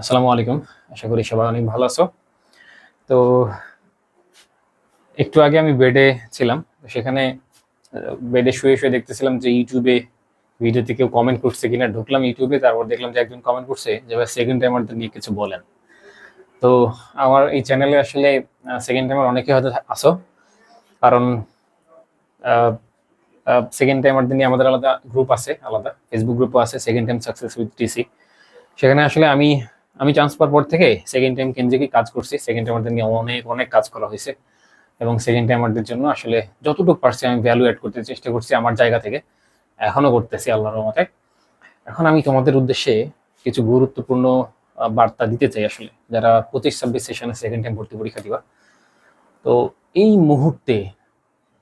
আসসালামু আলাইকুম। আশা করি সবাই অনেক ভালো আছো। তো একটু আগে আমি বেডে ছিলাম সেখানে বেডে শুয়ে শুয়ে দেখতেছিলাম যে ইউটিউবে ভিডিওতে কেউ কমেন্ট করছে কিনা। ঢুকলাম ইউটিউবে, তারপর দেখলাম যে একজন কমেন্ট করছে যে, ভাই সেকেন্ড টাইমারদের নিয়ে কিছু বলেন। তো আমার এই চ্যানেলে আসলে সেকেন্ড টাইমার অনেকে হয়তো আসো কারণ সেকেন্ড টাইমারদের নিয়ে আমাদের আলাদা গ্রুপ আছে, আলাদা ফেসবুক গ্রুপও আছে second time success with TC সেখানে আসলে আমি আমি চান্স পাওয়ার পর থেকে সেকেন্ড টাইম কেন্দ্রিকই কাজ করছি। সেকেন্ড টাইমারদের নিয়ে অনেক অনেক কাজ করা হয়েছে। এবং সেকেন্ড টাইমারদের জন্য আসলে যতটুকু পারছি আমি ভ্যালু অ্যাড করতে চেষ্টা করছি আমার জায়গা থেকে। এখনও করতেছি আল্লাহর রহমতে। এখন আমি তোমাদের উদ্দেশ্যে কিছু গুরুত্বপূর্ণ বার্তা দিতে চাই আসলে। যারা পঁচিশ, ছাব্বিশ সেশনে সেকেন্ড টাইম ভর্তি পরীক্ষা দিবা। তো এই মুহূর্তে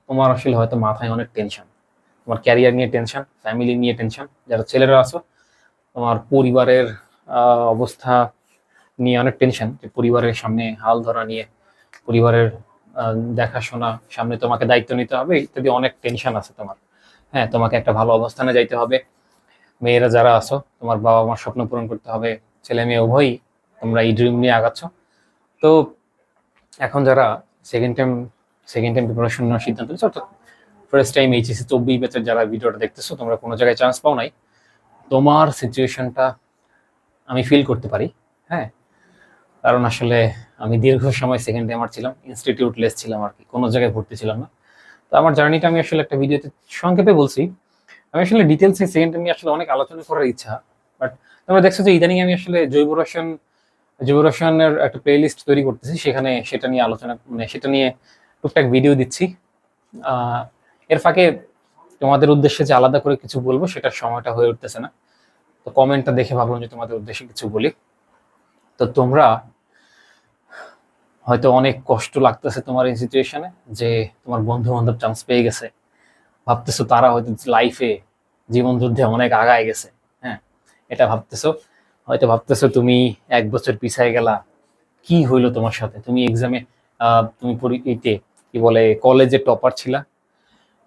তোমার আসলে হয়তো মাথায় অনেক টেনশন তোমার ক্যারিয়ার নিয়ে টেনশন ফ্যামিলি নিয়ে টেনশন যারা ছেলেরা আছো, তোমার পরিবারের অবস্থা নিয়ে অনেক টেনশন যে পরিবারের সামনে হাল ধরা নিয়ে, পরিবারের দেখাশোনা, সামনে তোমাকে দায়িত্ব নিতে হবে, ইত্যাদি অনেক টেনশন আছে তোমার। হ্যাঁ তোমাকে একটা ভালো অবস্থানে যাইতে হবে। মেয়েরা যারা আছো, তোমার বাবা মার স্বপ্ন পূরণ করতে হবে। ছেলে মেয়ে উভয়ই তোমরা এই ড্রিম নিয়ে আগাচ্ছ। তো এখন যারা second time second time preparation নেওয়ার সিদ্ধান্ত নিচ্ছ অর্থাৎ ফার্স্ট টাইম এইচএসি চব্বিশ ব্যাচের যারা ভিডিওটা দেখতেছো, তোমরা কোনো জায়গায় চান্স পাও নাই। তোমার সিচুয়েশনটা আমি ফিল করতে পারি হ্যাঁ? কারণ আসলে আমি দীর্ঘ সময় সেকেন্ড টাইমার ছিলাম ইনস্টিটিউট লেস ছিলাম আর কি, কোনো জায়গায় ভর্তি ছিলাম না। তো আমার জার্নিটা আমি আসলে একটা ভিডিওতে সংক্ষেপে বলছি। আমি আসলে ডিটেলসে সেকেন্ড টাইম নিয়ে আসলে অনেক আলোচনা করার ইচ্ছা বাট তোমরা দেখছ যে ইদানিং আমি আসলে জৈব রসায়ন, জৈব রসায়নের একটা প্লেলিস্ট তৈরি করতেছি, সেখানে সেটা নিয়ে আলোচনা মানে সেটা নিয়ে টুকটাক ভিডিও দিচ্ছি। এর ফাঁকে তোমাদের উদ্দেশ্যে যে আলাদা করে কিছু বলব, সেটার সময়টা হয়ে উঠতেছে না। তো কমেন্টটা দেখে ভাবলাম যে তোমাদের উদ্দেশ্যে কিছু বলি। তো তোমরা হয়তো অনেক কষ্ট লাগতেছে তোমার এই সিচুয়েশনে যে তোমার বন্ধু বান্ধব চান্স পেয়ে গেছে। ভাবতেছো তারা হয়তো লাইফে জীবন যুদ্ধে অনেক আগায় গেছে হ্যাঁ? এটা ভাবতেছো। হয়তো ভাবতেছো তুমি এক বছর পিছায় গেলা। কি হইল তোমার সাথে? তুমি এক্সামে তুমি পরি- ইতে, কি বলে কলেজে টপার ছিলা।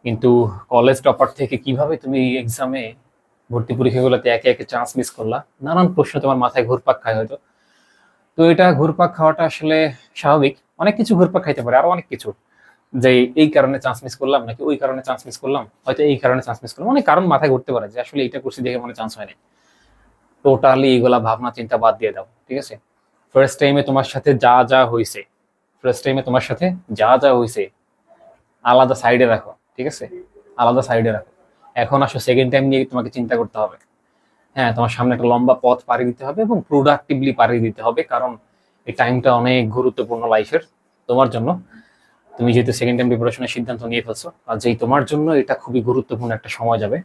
কিন্তু কলেজ টপার থেকে কীভাবে তুমি এক্সামে ভর্তি পরীক্ষাগুলোতে একে একে চান্স মিস করলা। নানান প্রশ্ন তোমার মাথায় ঘুরপাক খায় হয়তো। তো এটা ঘুরপাক খাওয়াটা আসলে স্বাভাবিক। অনেক কিছু ঘুরপাক খাইতে পারে, আরও অনেক কিছু। যে এই কারণে চান্স মিস করলাম নাকি ওই কারণে চান্স মিস করলাম, হয়তো এই কারণে চান্স মিস করলাম। অনেক কারণ মাথায় ঘুরতে পারে যে আসলে এটা করছি দেখে মনে চান্স হয়নি টোটালি এগুলা ভাবনা চিন্তা বাদ দিয়ে দাও, ঠিক আছে? ফার্স্ট টাইমে তোমার সাথে যা যা হয়েছে ফার্স্ট টাইমে তোমার সাথে যা যা হয়েছে আলাদা সাইডে রাখো, ঠিক আছে? আলাদা সাইডে রাখো। এখন আসো সেকেন্ড টাইম নিয়ে তোমাকে চিন্তা করতে হবে। হ্যাঁ তোমার সামনে একটা লম্বা পথ পাড়ি দিতে হবে এবং প্রোডাক্টিভলি পাড়ি দিতে হবে, কারণ এই টাইমটা অনেক গুরুত্বপূর্ণ লাইফের তোমার জন্য। তুমি যেহেতু সেকেন্ড টাইম প্রিপারেশনের সিদ্ধান্ত নিয়ে ফেলছো, আর যেই তোমার জন্য এটা খুবই গুরুত্বপূর্ণ একটা সময় যাবে,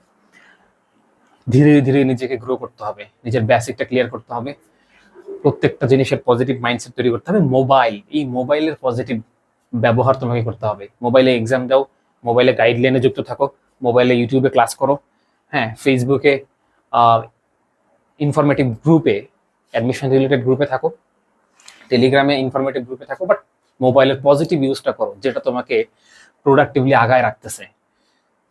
ধীরে ধীরে নিজেকে গ্রো করতে হবে, নিজের বেসিকটা ক্লিয়ার করতে হবে, প্রত্যেকটা জিনিসের পজিটিভ মাইন্ডসেট তৈরি করতে হবে মোবাইল এই মোবাইলের পজিটিভ ব্যবহার তোমাকে করতে হবে। মোবাইলে এক্সাম দাও মোবাইলে গাইডলাইনে যুক্ত থাকো মোবাইলে ইউটিউবে ক্লাস করো। হ্যাঁ ফেসবুকে ইনফরমেটিভ গ্রুপে অ্যাডমিশন রিলেটেড গ্রুপে থাকো। টেলিগ্রামে ইনফরমেটিভ গ্রুপে থাকো বাট মোবাইলের পজিটিভ ইউজটা করো, যেটা তোমাকে প্রোডাক্টিভলি আগায় রাখতেছে।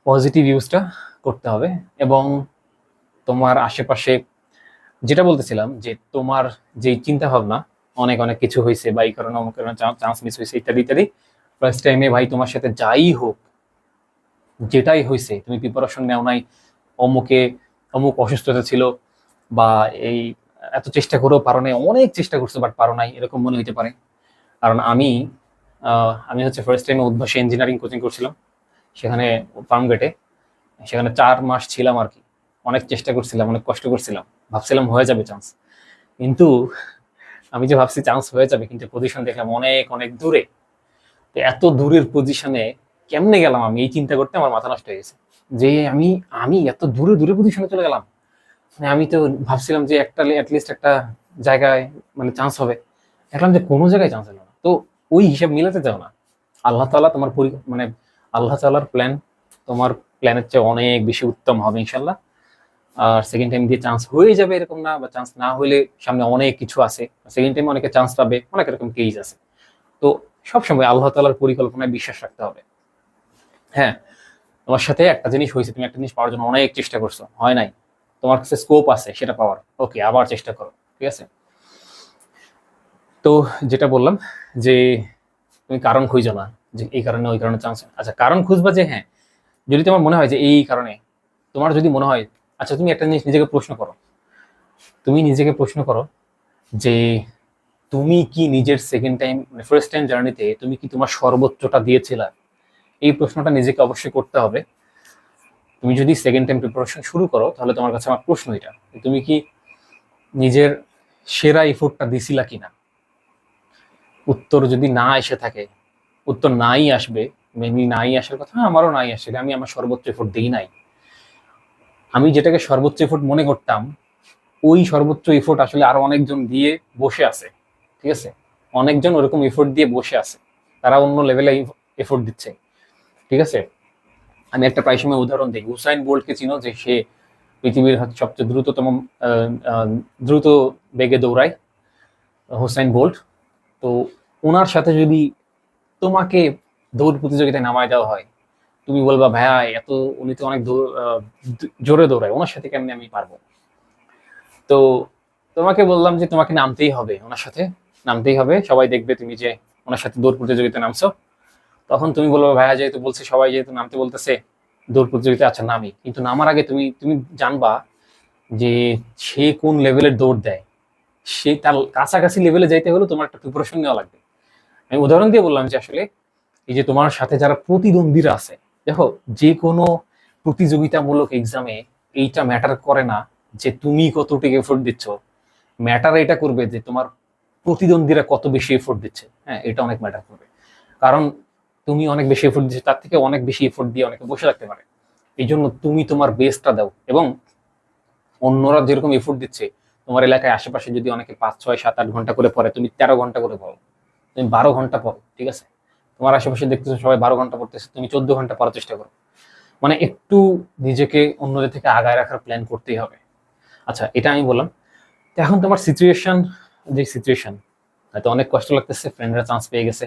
পজিটিভ ইউজটা করতে হবে এবং তোমার আশেপাশে, যেটা বলতেছিলাম যে তোমার যে চিন্তা ভাবনা অনেক অনেক কিছু হয়েছে, বা এই কারণে অমুক কারণে চান্স মিস হয়েছে, ইত্যাদি ইত্যাদি। ফার্স্ট টাইমে ভাই তোমার সাথে যাই হোক যেটাই হয়েছে তুমি প্রিপারেশন নেও নাই, অমুকে, অমুক অসুস্থতা ছিল বা এই এত চেষ্টা করেও পারো নাই, অনেক চেষ্টা করছ বাট পারো নাই, এরকম মনে হতে পারে। কারণ আমি আমি হচ্ছে ফার্স্ট টাইমে উদ্ভাসে ইঞ্জিনিয়ারিং কোচিং করছিলাম, সেখানে ফার্মগেটে সেখানে চার মাস ছিলাম আর কি। অনেক চেষ্টা করছিলাম, অনেক কষ্ট করছিলাম, ভাবছিলাম হয়ে যাবে চান্স কিন্তু আমি যে ভাবছি চান্স হয়ে যাবে, কিন্তু পজিশন দেখলাম অনেক অনেক দূরে। তো এত দূরের পজিশনে কেমনে গেলাম আমি? এই চিন্তা করতে আমার মাথা নষ্ট হয়ে গেছে। যে আমি আমি এত দূরে দূরে পজিশনে চলে গেলাম। মানে আমি তো ভাবছিলাম যে একটা অ্যাটলিস্ট একটা জায়গায় মানে চান্স হবে। দেখলাম যে কোনো জায়গায় চান্স হলো না। তো ওই হিসাব মিলাতে চাও না। আল্লাহ তাআলা তোমার পরি মানে আল্লাহ তাআলার প্ল্যান তোমার প্ল্যানের চেয়ে অনেক বেশি উত্তম হবে ইনশাল্লাহ আর সেকেন্ড টাইম দিয়ে চান্স হয়ে যাবে এরকম না, বা চান্স না হলে সামনে অনেক কিছু আছে। সেকেন্ড টাইম অনেকে চান্স পাবে, অনেক এরকম কেস আছে। তো সবসময় আল্লাহ তাআলার পরিকল্পনায় বিশ্বাস রাখতে হবে। হ্যাঁ তোমার সাথে একটা জিনিস হয়েছে, তুমি একটা জিনিস পাওয়ার জন্য অনেক চেষ্টা করছ, হয় নাই? তোমার কাছে স্কোপ আছে, সেটা পাওয়ার। ওকে আবার চেষ্টা করো, ঠিক আছে? তো যেটা বললাম যে তুমি কারণ খুঁজো না, যে এই কারণে, ওই কারণে চান্স আচ্ছা কারণ খুঁজবা যে হ্যাঁ যদি তোমার মনে হয় যে এই কারণে, তোমার যদি মনে হয় আচ্ছা তুমি একটা জিনিস নিজেকে প্রশ্ন করো। তুমি নিজেকে প্রশ্ন করো যে তুমি কি নিজের সেকেন্ড টাইম মানে ফার্স্ট টাইম জার্নিতে তুমি কি তোমার সর্বোচ্চটা দিয়েছিলা? এই প্রশ্নটা নিজেকে অবশ্যই করতে হবে। তুমি যদি সেকেন্ড টাইম প্রিপারেশন শুরু করো, তাহলে তোমার কাছে আমার প্রশ্ন এটা তুমি কি নিজের সেরা এফোর্টটা দিছিলা কিনা? উত্তর যদি না এসে থাকে, উত্তর নাই আসবে মেনলি নাই আসার কথা আমারও নাই আসে, আমি আমার সর্বোচ্চ এফোর্ট দিই নাই। আমি যেটাকে সর্বোচ্চ এফোর্ট মনে করতাম, ওই সর্বোচ্চ এফোর্ট আসলে আরও অনেকজন দিয়ে বসে আছে, ঠিক আছে? অনেকজন ওরকম এফোর্ট দিয়ে বসে আছে, তারা অন্য লেভেলে এফোর্ট দিচ্ছে। ঠিক আছে? আমি একটা প্রায় সময় উদাহরণ দিই। হুসাইন বোল্টকে চিনো যে সে পৃথিবীর সবচেয়ে দ্রুততম দ্রুত বেগে দৌড়ায়, হুসাইন বোল্ট। তো ওনার সাথে যদি তোমাকে দৌড় প্রতিযোগিতায় নামায় দেওয়া হয়, তুমি বলবা, ভাইয়া, এত উনি তো অনেক জোরে দৌড়ায়, ওনার সাথে কেমনি আমি পারব? তো তোমাকে বললাম যে তোমাকে নামতেই হবে ওনার সাথে, নামতেই হবে। সবাই দেখবে তুমি যে ওনার সাথে দৌড় প্রতিযোগিতায় নামছো। তখন তুমি বলব ভাইয়া যেহেতু বলছে, সবাই যেহেতু নামতে বলতেছে দৌড় প্রতিযোগিতা আচ্ছা নামি। কিন্তু নামার আগে তুমি তুমি জানবা যে সে কোন লেভেলের দৌড় দেয়। সে তার কাছাকাছি লেভেলে যাইতে হলে তোমার একটা প্রিপারেশন নেওয়া লাগবে। আমি উদাহরণ দিয়ে বললাম যে আসলে এই যে তোমার সাথে যারা প্রতিদ্বন্দ্বীরা আছে, দেখো, যে কোনো প্রতিযোগিতামূলক এক্সামে এইটা ম্যাটার করে না যে তুমি কতটুকু এফোর্ট দিচ্ছ। ম্যাটার এটা করবে যে তোমার প্রতিদ্বন্দ্বীরা কত বেশি এফোর্ট দিচ্ছে। হ্যাঁ এটা অনেক ম্যাটার করবে। কারণ তুমি অনেক বেশি এফোর্ট দিচ্ছ তার থেকে অনেক বেশি এফোর্ট দিয়ে অনেকে বসে রাখতে পারে। এই জন্য তুমি তোমার বেস্টটা দাও এবং অন্যরা যেরকম এফোর্ট দিচ্ছে, তোমার এলাকায় আশেপাশে যদি অনেকে পাঁচ, ছয়, সাত, আট ঘণ্টা করে পড়ে, তুমি তেরো ঘণ্টা করে পড়ো, তুমি বারো ঘণ্টা পড়ো, ঠিক আছে? তোমার আশেপাশে দেখতেছো সবাই বারো ঘণ্টা পড়তেছে, তুমি চোদ্দ ঘণ্টা পড়ার চেষ্টা করো। মানে একটু নিজেকে অন্যদের থেকে আগায় রাখার প্ল্যান করতেই হবে। আচ্ছা এটা আমি বললাম। এখন তোমার সিচুয়েশন যে সিচুয়েশন হয়তো অনেক কষ্ট লাগতেছে ফ্রেন্ডরা চান্স পেয়ে গেছে।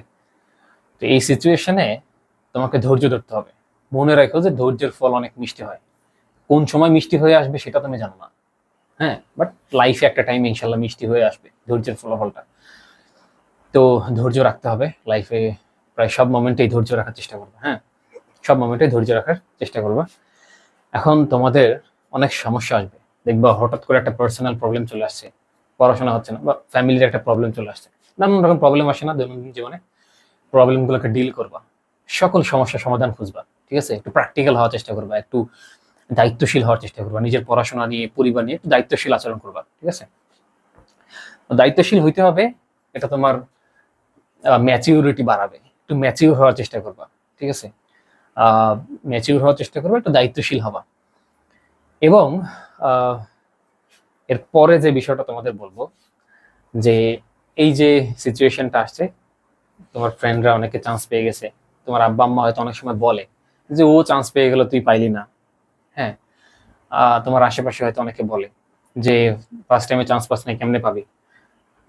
তো এই সিচুয়েশনে তোমাকে ধৈর্য ধরতে হবে। মনে রাখো যে ধৈর্যের ফল অনেক মিষ্টি হয়। কোন সময় মিষ্টি হয়ে আসবে সেটা তুমি জানো না। হ্যাঁ বাট লাইফে একটা টাইম ইনশাল্লাহ মিষ্টি হয়ে আসবে, ধৈর্যের ফলাফলটা। তো ধৈর্য রাখতে হবে লাইফে প্রায় সব মোমেন্টেই ধৈর্য রাখার চেষ্টা করবে হ্যাঁ? সব মোমেন্টে ধৈর্য রাখার চেষ্টা করবে। এখন তোমাদের অনেক সমস্যা আসবে। দেখবা হঠাৎ করে একটা পার্সোনাল প্রবলেম চলে আসছে, পড়াশোনা হচ্ছে না বা ফ্যামিলির একটা প্রবলেম চলে আসছে। নানান রকম প্রবলেম আসে না দৈনন্দিন জীবনে। প্রবলেমগুলোকে ডিল করবা। সকল সমস্যার সমাধান খুঁজবা ঠিক আছে? একটু প্র্যাকটিক্যাল হওয়ার চেষ্টা করবা একটু দায়িত্বশীল হওয়ার চেষ্টা করবা নিজের পড়াশোনা নিয়ে পরিবার নিয়ে একটু দায়িত্বশীল আচরণ করবা ঠিক আছে? দায়িত্বশীল হইতে হবে এটা তোমার ম্যাচিউরিটি বাড়াবে একটু ম্যাচিউর হওয়ার চেষ্টা করবা ঠিক আছে? ম্যাচিউর হওয়ার চেষ্টা করবা একটু দায়িত্বশীল হবা। এবং আহ, এর পরে যে বিষয়টা তোমাদের বলব যে এই যে সিচুয়েশনটা আসছে তোমার ফ্রেন্ডরা অনেকে চান্স পেয়ে গেছে। তোমার আব্বা আম্মা হয়তো অনেক সময় বলে যে, ও চান্স পেয়ে গেল, তুই পাইলি না। হ্যাঁ? তোমার আশেপাশে হয়তো অনেকে বলে যে ফার্স্ট টাইমে চান্স পাস নাই, কেমনে পাবি?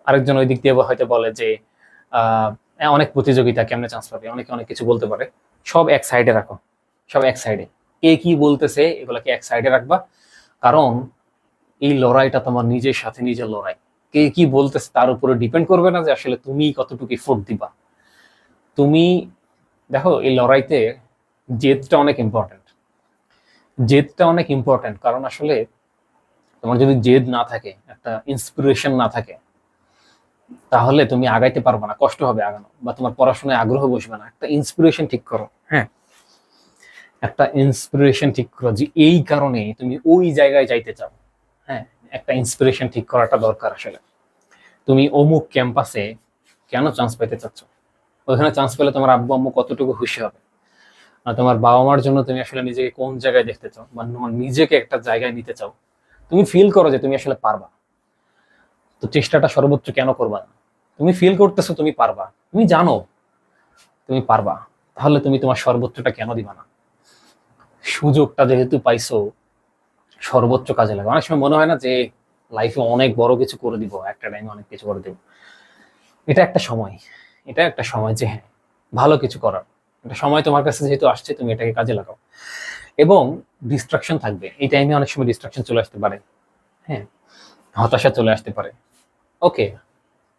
আরেকজন ওই দিক দিয়ে হয়তো বলে যে অনেক প্রতিযোগিতা, কেমনে চান্স পাবে? অনেকে অনেক কিছু বলতে পারে। সব এক সাইডে রাখো। সব এক সাইডে কে কি বলতেছে, এগুলাকে এক সাইডে রাখবা। কারণ, এই লড়াইটা তোমার নিজের সাথে নিজের লড়াই। কে কি বলতেছে, তার উপরে ডিপেন্ড করবে না যে, আসলে তুমি কতটুকু এফোর্ট দিবা। তুমি দেখো, এই লড়াইতে জেদটা অনেক ইম্পর্টেন্ট জেদটা অনেক ইম্পর্টেন্ট কারণ আসলে তোমার যদি জেদ না থাকে, একটা ইন্সপিরেশন না থাকে, তাহলে তুমি আগাইতে পারবে না, কষ্ট হবে আগানো বা তোমার পড়াশোনায় আগ্রহ বসবে না। একটা ইন্সপিরেশন ঠিক করো হ্যাঁ? একটা ইন্সপিরেশন ঠিক করো যে এই কারণে তুমি ওই জায়গায় যাইতে চাও হ্যাঁ? একটা ইন্সপিরেশন ঠিক করাটা দরকার আসলে। তুমি অমুক ক্যাম্পাসে কেন চান্স পেতে চাচ্ছ? ওখানে চান্স পেলে তোমার আব্বু আম্মু কতটুকু খুশি হবে? আর তোমার বাবা মার জন্য তুমি আসলে নিজেকে কোন জায়গায় দেখতে চাও? বা তোমার নিজেকে একটা জায়গায় নিতে চাও? তুমি ফিল করো যে তুমি আসলে পারবা। তো চেষ্টাটা সর্বোচ্চ কেন করবা না? তুমি ফিল করতেছো, তুমি পারবা। তুমি জানো তুমি পারবা। তাহলে তুমি তোমার সর্বোচ্চটা কেন দিবা না? সুযোগটা যেহেতু পাইছো, সর্বোচ্চ কাজে লাগে অনেক সময় মনে হয় না যে লাইফে অনেক বড় কিছু করে দিব, একটা টাইমে অনেক কিছু করে দিব। এটা একটা সময়। এটা একটা সময় যে হ্যাঁ ভালো কিছু করার। একটা সময় তোমার কাছে যেহেতু আসছে, তুমি এটাকে কাজে লাগাও। এবং ডিস্ট্রাকশন থাকবে। এই টাইমে অনেক সময় ডিস্ট্রাকশন চলে আসতে পারে। হ্যাঁ হতাশা চলে আসতে পারে। ওকে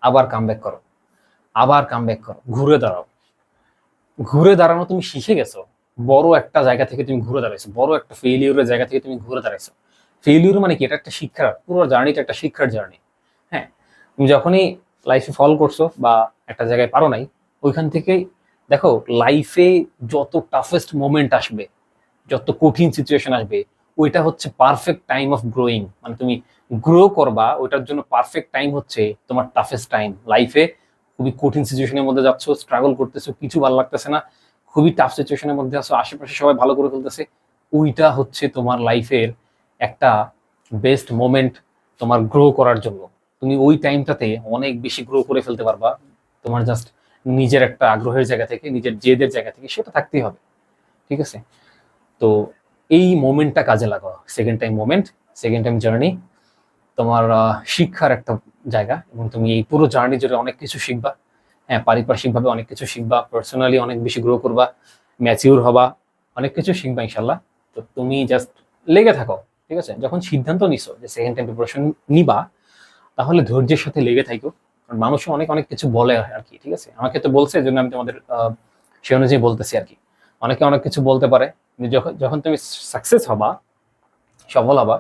আবার কাম ব্যাক করো। আবার কাম ব্যাক করো। ঘুরে দাঁড়াও। ঘুরে দাঁড়ানো তুমি শিখে গেছো। বড় একটা জায়গা থেকে তুমি ঘুরে দাঁড়াইছো। বড় একটা ফেলিউরের জায়গা থেকে তুমি ঘুরে দাঁড়াইছো। ফেলিউর মানে কি? এটা একটা শিক্ষার, পুরো জার্নিটা একটা শিক্ষার জার্নি হ্যাঁ তুমি যখনই লাইফে ফল করছ বা একটা জায়গায় পারো নাই, ওইখান থেকেই দেখো লাইফে যত টাফেস্ট মোমেন্ট আসবে, যত কঠিন সিচুয়েশন আসবে, ওইটা হচ্ছে পারফেক্ট টাইম অফ গ্রোয়িং মানে তুমি গ্রো করবা, ওইটার জন্য পারফেক্ট টাইম হচ্ছে তোমার টাফেস্ট টাইম লাইফে খুবই কঠিন সিচুয়েশনের মধ্যে যাচ্ছ স্ট্রাগল করতেছো, কিছু ভালো লাগতেছে না, খুবই টাফ সিচুয়েশনের মধ্যে আছো, আশেপাশে সবাই ভালো করে ফেলতেছে, ওইটা হচ্ছে তোমার লাইফের একটা বেস্ট মোমেন্ট তোমার গ্রো করার জন্য। তুমি ওই টাইমটাতে অনেক বেশি গ্রো করে ফেলতে পারবা তোমার জাস্ট নিজের একটা আগ্রহের জায়গা থেকে, নিজের জেদের জায়গা থেকে সেটা থাকতেই হবে, ঠিক আছে? তো এই মোমেন্টটা কাজে লাগাও। Second time moment second time journey তোমার শিক্ষার একটা জায়গা এবং তুমি এই পুরো জার্নি জুড়ে অনেক কিছু শিখবা। হ্যাঁ পারিপার্শ্বিকভাবে অনেক কিছু শিখবা পার্সোনালি অনেক বেশি গ্রো করবা ম্যাচিউর হবা, অনেক কিছু শিখবা ইনশাল্লাহ তো তুমি জাস্ট লেগে থাকো, ঠিক আছে? যখন সিদ্ধান্ত নিছো যে সেকেন্ড টাইম প্রিপারেশন নিবা, তাহলে ধৈর্যের সাথে লেগে থাকো কারণ মানুষ অনেক অনেক কিছু বলে আর কি ঠিক আছে? আমাকে তো বলছে এই জন্য আমি তোমাদের সে অনুযায়ী বলতেছি আর কি অনেকে অনেক কিছু বলতে পারে যখন যখন তুমি সাকসেস হবা, সফল হবা,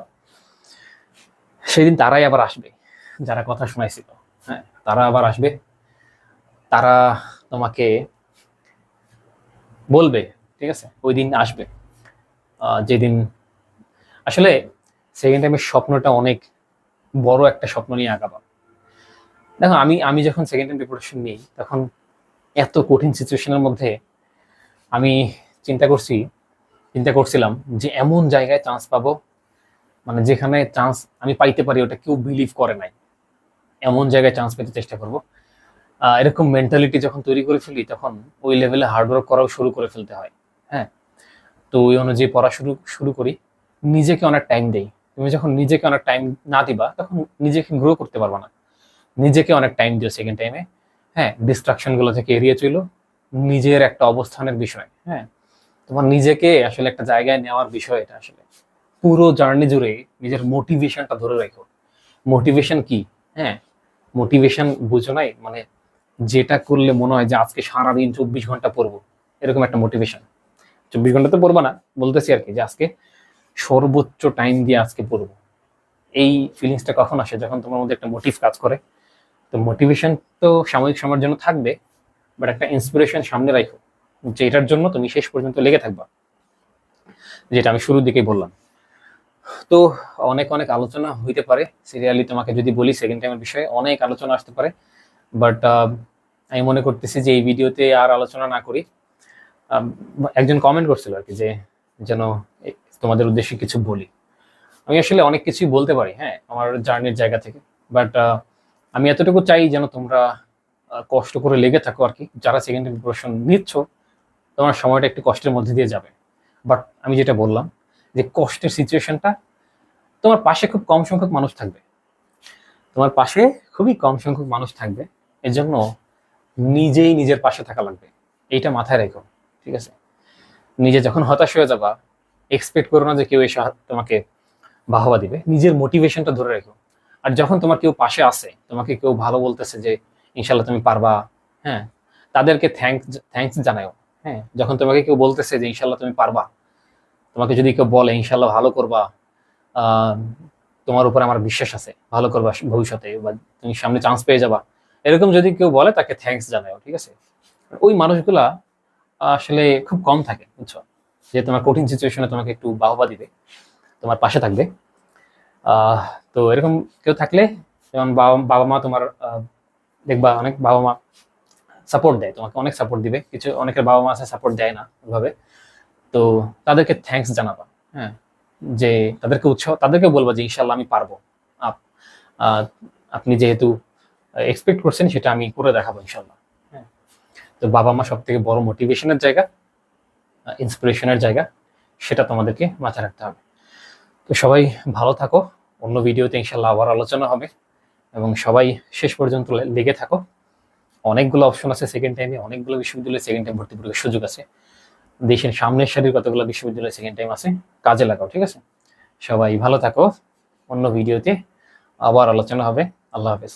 সেদিন তারাই আবার আসবে, যারা কথা শোনাইছিল হ্যাঁ? তারা আবার আসবে, তারা তোমাকে বলবে, ঠিক আছে? ওই দিন আসবে যেদিন, আসলে সেকেন্ড টাইমের স্বপ্নটা অনেক বড় একটা স্বপ্ন নিয়ে আগাবা। দেখো, আমি আমি যখন সেকেন্ড টাইম প্রিপারেশন নিই, তখন এত কঠিন সিচুয়েশনের মধ্যে আমি চিন্তা করছি, চিন্তা করছিলাম যে এমন জায়গায় চান্স পাবো মানে যেখানে চান্স আমি পাইতে পারি, ওটা কেউ বিলিভ করে নাই। এমন জায়গায় চান্স পেতে চেষ্টা করব। এরকম মেন্টালিটি যখন তৈরি করে ফেলি, তখন ওই লেভেলে হার্ডওয়ার্ক করাও শুরু করে ফেলতে হয় হ্যাঁ? তো ওই অনুযায়ী পড়া শুরু শুরু করি। নিজেকে অনেক টাইম দেই। তুমি যখন নিজেকে অনেক টাইম না দিবা, তখন নিজেকে গ্রো করতে পারবা না। নিজেকে অনেক টাইম দিও সেকেন্ড টাইমে হ্যাঁ ডিস্ট্রাকশনগুলো থেকে এড়িয়ে চলো। নিজের একটা অবস্থানের বিষয় হ্যাঁ। তোমার নিজেকে আসলে একটা জায়গায় নেওয়ার বিষয় এটা আসলে। পুরো জার্নি জুড়ে নিজের মোটিভেশনটা ধরে রাখো। মোটিভেশন কি? হ্যাঁ মোটিভেশন বুঝো নাই? মানে যেটা করলে মনে হয় যে আজকে সারাদিন চব্বিশ ঘণ্টা পড়ব, এরকম একটা মোটিভেশন চব্বিশ ঘণ্টা তো পড়বা না, বলতেছি আর কি যে আজকে সর্বোচ্চ টাইম দিয়ে আজকে পড়ব। এই ফিলিংসটা কখন আসে? যখন তোমার মধ্যে একটা মোটিভ কাজ করে। তো মোটিভেশন তো সাময়িক সময়ের জন্য থাকবে বাট একটা ইন্সপিরেশন সামনে রাখো, যে এটার জন্য তুমি শেষ পর্যন্ত লেগে থাকবা, যেটা আমি শুরুর দিকেই বললাম। তো অনেক অনেক আলোচনা হইতে পারে সিরিয়ালি তোমাকে যদি বলি সেকেন্ড টাইমের বিষয়ে অনেক আলোচনা আসতে পারে বাট আমি মনে করতেছি যে এই ভিডিওতে আর আলোচনা না করি। একজন কমেন্ট করছিল আর কি, যে যেন তোমাদের উদ্দেশ্যে কিছু বলি। আমি আসলে অনেক কিছুই বলতে পারি হ্যাঁ আমার জার্নির জায়গা থেকে বাট আমি এতটুকু চাই যেন তোমরা কষ্ট করে লেগে থাকো আর কি। যারা সেকেন্ড প্রিপারেশন নিচ্ছ, তোমার সময়টা একটু কষ্টের মধ্যে দিয়ে যাবে। বাট আমি যেটা বললাম, যে কষ্টের সিচুয়েশনটা তোমার পাশে খুব কম সংখ্যক মানুষ থাকবে। তোমার পাশে খুবই কম সংখ্যক মানুষ থাকবে। এর জন্য নিজেই নিজের পাশে থাকা লাগবে। এইটা মাথায় রেখো, ঠিক আছে? নিজে যখন হতাশ হয়ে যাবা এক্সপেক্ট করো না যে কেউ এসে তোমাকে বাহবা দিবে। নিজের মোটিভেশনটা ধরে রেখো। আর যখন তোমার কেউ পাশে আসে, তোমাকে কেউ ভালো বলতেছে যে ইনশাল্লাহ তুমি পারবা হ্যাঁ তাদেরকে থ্যাঙ্কস থ্যাঙ্কস জানাও হ্যাঁ যখন তোমাকে কেউ বলতেছে যে ইনশাল্লাহ তুমি পারবা, তোমাকে যদি কেউ বলে ইনশাল্লাহ ভালো করবা তোমার উপর আমার বিশ্বাস আছে, ভালো করবা ভবিষ্যতে বা তুমি সামনে চান্স পেয়ে যাবা। এরকম যদি কেউ বলে, তাকে থ্যাঙ্কস জানাও ঠিক আছে? ওই মানুষগুলা আসলে খুব কম থাকে, বুঝছ? যে তোমার কঠিন সিচুয়েশনে তোমাকে একটু বাহবা দিবে, তোমার পাশে থাকবে। তো এরকম কেউ থাকলে যেমন বাবা বাবা মা তোমার দেখবা অনেক বাবা মা সাপোর্ট দেয়, তোমাকে অনেক সাপোর্ট দিবে। কিছু অনেকের বাবা মা আছে সাপোর্ট দেয় না ওইভাবে তো তাদেরকে থ্যাঙ্কস জানাবা হ্যাঁ যে তাদেরকে উৎসাহ, তাদেরকে বলবা যে ইনশাল্লাহ আমি পারব। আপ- আপনি যেহেতু এক্সপেক্ট করছেন সেটা আমি করে দেখাবো ইনশাল্লাহ হ্যাঁ। তো বাবা মা সব থেকে বড় মোটিভেশনের জায়গা ইন্সপিরেশনের জায়গা, সেটা তোমাদেরকে মাথায় রাখতে হবে। তো সবাই ভালো থাকো। অন্য ভিডিওতে ইনশাল্লাহ আবার আলোচনা হবে। এবং সবাই শেষ পর্যন্ত লেগে থাকো। অনেকগুলো অপশন আছে সেকেন্ড টাইমে অনেকগুলো বিশ্ববিদ্যালয়ে সেকেন্ড টাইম ভর্তি পরীক্ষার সুযোগ আছে। দেশের সামনের সারির কতগুলো বিশ্ববিদ্যালয়ে সেকেন্ড টাইম আছে, কাজে লাগাও, ঠিক আছে? সবাই ভালো থাকো। অন্য ভিডিওতে আবার আলোচনা হবে। আল্লাহ হাফেজ।